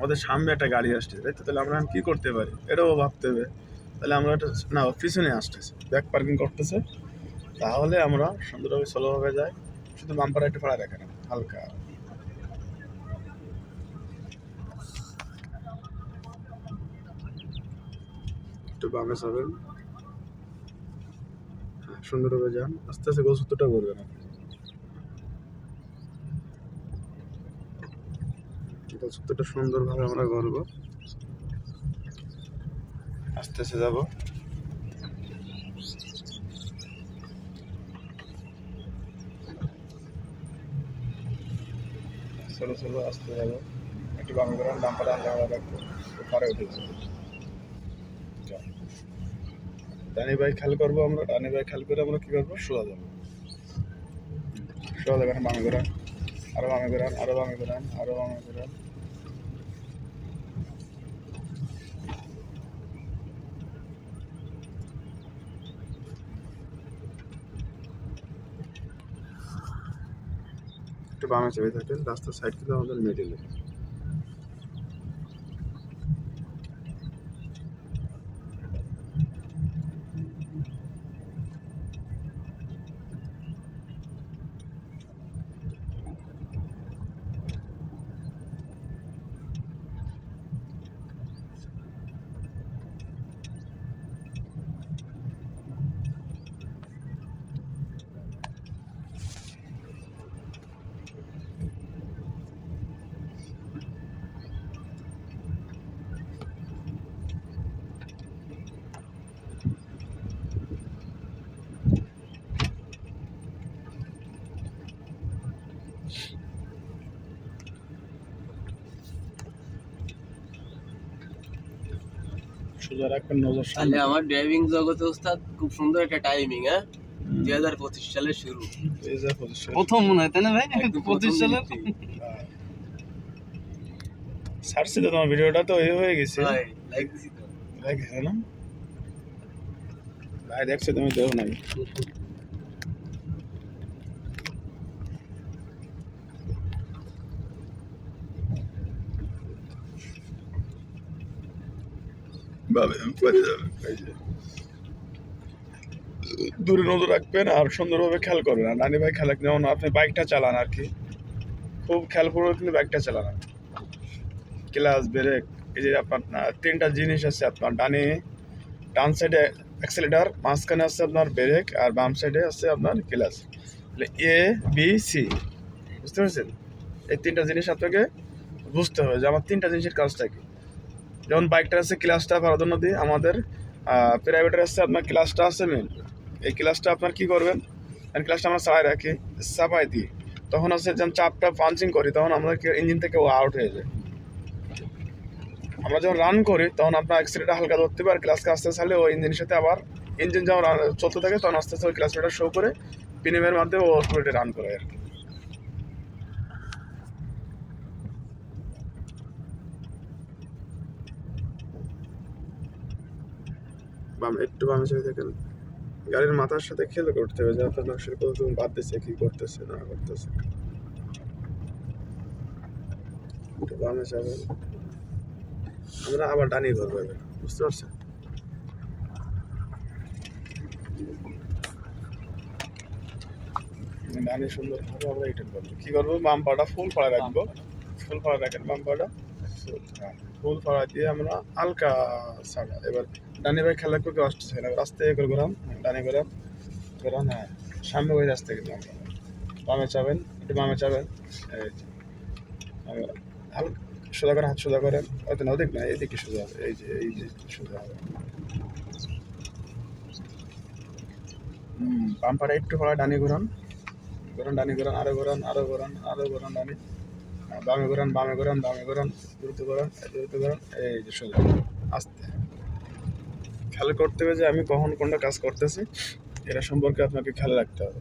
আমাদের সামনে একটা গাড়ি আসছে তাহলে আমরা কী করতে পারি? এটাও ভাবতে হবে। তাহলে আমরা একটা না পিছনে আসতেছে। ব্যাক পার্কিং করতেছে। তাহলে আমরা সুন্দরভাবে স্লোভাবে যাই। শুধু বাম্পার একটু ফাড়া রাখে না হালকা। একটু বামে হ্যাঁ, সুন্দরভাবে যান। আস্তে আস্তে গোসুতটা করবেন আপনি। গোসুতটা সুন্দরভাবে আমরা করব আস্তে আস্তে যাব। চলো চলো, আস্তে যাব। একটু বামে করে ডাম্পারে উঠেছে ডানি ভাই খেয়াল করব আমরা ডানি ভাই খেয়াল করে আমরা কি করব? সোজা যাব। সোজা যাবেন বামে করান আরও বামে করান আরও বামে করান আরও বামে করান একটু বামে চেপে থাকেন রাস্তার সাইড কিন্তু আমাদের মিডিলে সোজা রাখবেন নজর তাহলে সামনে আমার ড্রাইভিং জগতে ওস্তাদ খুব সুন্দর একটা টাইমিং হ্যাঁ? দুই হাজার পঁচিশ সালে শুরু। position। প্রথম মনে হয় তাই না ভাই? পঁচিশ সালে। ছাড়ছি তো তোমার ভিডিওটা তো এই হয়ে গেছে। ভাই, like দিছি তো। দেখেছ না? ভাই দেখছ তুমি দেও নাই। দূরে নজর রাখবেন আর সুন্দরভাবে খেয়াল করবেন। আর নানি ভাই খেলা যেমন আপনি বাইকটা চালান আর কি, খুব খেয়াল করে কিন্তু বাইকটা চালান। ক্লাস ব্রেক, এই যে আপনার তিনটা জিনিস আছে আপনার, ডানে, ডান সাইডে অ্যাক্সেলেটার, মাঝখানে আছে আপনার ব্রেক আর বাম সাইডে আছে আপনার ক্লাস। এ বি সি বুঝতে পারছেন? এই তিনটা জিনিস আপনাকে বুঝতে হবে যে আমার তিনটা জিনিসের কাজটা কি। যেমন বাইকটা আছে ক্লাসটা প্রাধান্য দিয়ে আমাদের প্রাইভেটের আছে আপনার ক্লাসটা আছে মেন এই ক্লাসটা আপনার কী করবেন? ক্লাসটা আমরা চালাই রাখি, চাপাই দিই, তখন আছে যখন চাপটা পাঞ্চিং করি, তখন আমাদের ইঞ্জিন থেকে আউট হয়ে যায়। আমরা যখন রান করি, তখন আপনার অ্যাক্সিলেটার হালকা ধরতে পারে ক্লাসকে আস্তে আস্তে ওই ইঞ্জিনের সাথে আবার ইঞ্জিন যখন চলতে থাকে, তখন আস্তে আস্তে ওই ক্লাসটা শো করে পিনিমের মাধ্যমে ও রান করে আর কি। বাম একটু বামে ছেড়ে দেখেন গাড়ির মাথার সাথে খেলে করতে হবে যে আপনার নকশার কত তুমি বাদ দিচ্ছে কি করতেছে না করতেছে। বামে যাবেন। আমরা আবার ডানি ধরবো এবার বুঝতে পারছেন? ডানি সুন্দর আমরা রিটার্ন করব। কি করব? বাম পাটা ফুল পাড়া রাখব। ফুল পাড়া রাখেন বাম পাটা। ফুল ফাড়া দিয়ে আমরা হালকা ছাড়া এবার ডানি ভাই খেলা করে আসতেছে না রাস্তে করে ঘোরান ডানি ঘোরান ঘোরান হ্যাঁ সামনে ওই রাস্তা কিন্তু আমরা বামে চাবেন, একটু বামে চাবেন হালকা সোজা করে, হাত সোজা করেন, হয়তো না ওদিক না এইদিকে সোজা হবে, এই যে এই যে সোজা হবে। পাম্পাটা একটু পড়া ডানি ঘোরান ঘোরান, ডানি ঘোরান, আরও ঘোরান আরও ঘোরান আরও ঘোরান, ডানি। বামে ঘোরান বামে ঘোরান বামে ঘোরান, দ্রুত ঘোরান দ্রুত ঘোরান, এই যে সোজা আস্তে। খেয়াল করতে হবে যে আমি কখন কোনটা কাজ করতেছি, এটা সম্পর্কে আপনাকে খেয়াল রাখতে হবে।